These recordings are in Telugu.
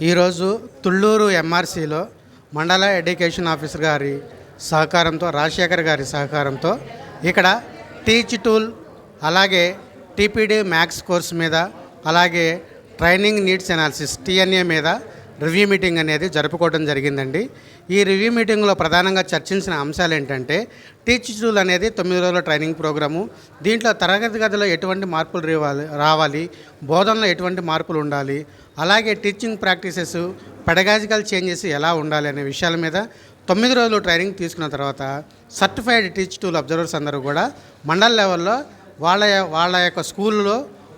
ఈరోజు తుళ్ళూరు ఎంఆర్సీలో మండల ఎడ్యుకేషన్ ఆఫీసర్ గారి సహకారంతో రాజశేఖర్ గారి సహకారంతో ఇక్కడ టీచ్ టూల్ అలాగే టీపీడీ మ్యాథ్స్ కోర్స్ మీద అలాగే ట్రైనింగ్ నీడ్స్ అనాలిసిస్ టీఎన్ఏ మీద రివ్యూ మీటింగ్ అనేది జరుపుకోవడం జరిగిందండి. ఈ రివ్యూ మీటింగ్లో ప్రధానంగా చర్చించిన అంశాలు ఏంటంటే టీచ్ టూల్ అనేది తొమ్మిది రోజుల ట్రైనింగ్ ప్రోగ్రాము దీంట్లో తరగతి గదిలో ఎటువంటి మార్పులు రావాలి రావాలి బోధనలో ఎటువంటి మార్పులు ఉండాలి అలాగే టీచింగ్ ప్రాక్టీసెస్ పెడగాజికల్ చేంజెస్ ఎలా ఉండాలి అనే విషయాల మీద తొమ్మిది రోజులు ట్రైనింగ్ తీసుకున్న తర్వాత సర్టిఫైడ్ టీచ్ టూల్ అబ్జర్వర్స్ అందరూ కూడా మండల్ లెవెల్లో వాళ్ళ వాళ్ళ యొక్క స్కూల్లో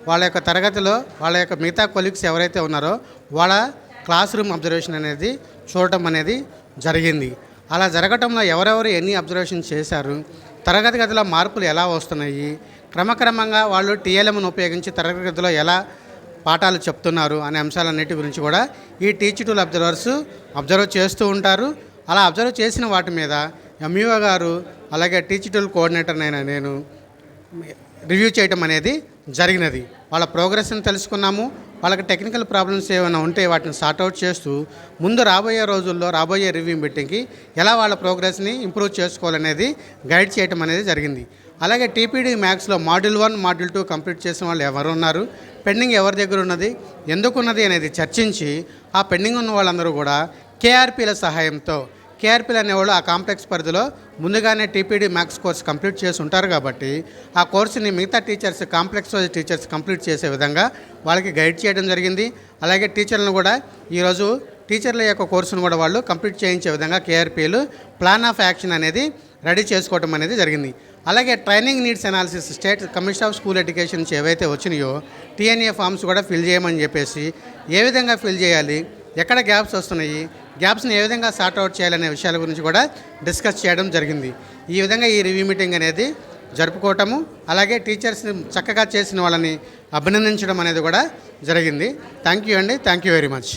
వాళ్ళ యొక్క తరగతిలో వాళ్ళ యొక్క మిగతా కొలీగ్స్ ఎవరైతే ఉన్నారో వాళ్ళ క్లాస్ రూమ్ అబ్జర్వేషన్ అనేది చూడటం అనేది జరిగింది. అలా జరగటంలో ఎవరెవరు ఎన్ని అబ్జర్వేషన్ చేశారు? తరగతి గదిలో మార్పులు ఎలా వస్తున్నాయి? క్రమక్రమంగా వాళ్ళు టీఎల్ఎంను ఉపయోగించి తరగతి గదిలో ఎలా పాఠాలు చెప్తున్నారు అనే అంశాలన్నిటి గురించి కూడా ఈ టీచ్ టూల్ అబ్జర్వర్స్ అబ్జర్వ్ చేస్తూ ఉంటారు. అలా అబ్జర్వ్ చేసిన వాటి మీద ఎంఈఓ గారు అలాగే టీచ్ టూల్ కోఆర్డినేటర్ నేను రివ్యూ చేయటం అనేది జరిగినది. వాళ్ళ ప్రోగ్రెస్ని తెలుసుకున్నాము. వాళ్ళకి టెక్నికల్ ప్రాబ్లమ్స్ ఏమైనా ఉంటే వాటిని సార్ట్అవుట్ చేస్తూ ముందు రాబోయే రోజుల్లో రాబోయే రివ్యూ మీటింగ్కి ఎలా వాళ్ళ ప్రోగ్రెస్ని ఇంప్రూవ్ చేసుకోవాలనేది గైడ్ చేయటం అనేది జరిగింది. అలాగే టీపీడీ మ్యాథ్స్లో module one module two complete చేసిన వాళ్ళు ఎవరు ఉన్నారు? పెండింగ్ ఎవరి దగ్గర ఉన్నది? ఎందుకు ఉన్నది అనేది చర్చించి ఆ పెండింగ్ ఉన్న వాళ్ళందరూ కూడా కేఆర్పీల సహాయంతో కేఆర్పీలు అనేవాళ్ళు ఆ కాంప్లెక్స్ పరిధిలో ముందుగానే టీపీడీ మ్యాథ్స్ కోర్స్ కంప్లీట్ చేసి ఉంటారు కాబట్టి ఆ కోర్సుని మిగతా teachers complex wise teachers complete చేసే విధంగా వాళ్ళకి గైడ్ చేయడం జరిగింది. అలాగే టీచర్లను కూడా ఈరోజు టీచర్ల యొక్క కోర్సును కూడా వాళ్ళు కంప్లీట్ చేయించే విధంగా కేఆర్పీలు ప్లాన్ ఆఫ్ యాక్షన్ అనేది రెడీ చేసుకోవడం అనేది జరిగింది. అలాగే training needs analysis state commission of school educations ఏవైతే వచ్చినాయో టీఎన్ఏ ఫామ్స్ కూడా ఫిల్ చేయమని చెప్పేసి ఏ విధంగా ఫిల్ చేయాలి ఎక్కడ గ్యాప్స్ వస్తున్నాయి గ్యాప్స్ని ఏ విధంగా సార్ట్అవుట్ చేయాలనే విషయాల గురించి కూడా డిస్కస్ చేయడం జరిగింది. ఈ విధంగా ఈ రివ్యూ మీటింగ్ అనేది జరుపుకోవటము అలాగే టీచర్స్ని చక్కగా చేసిన వాళ్ళని అభినందించడం అనేది కూడా జరిగింది. థ్యాంక్ యూ అండి. Thank you very much.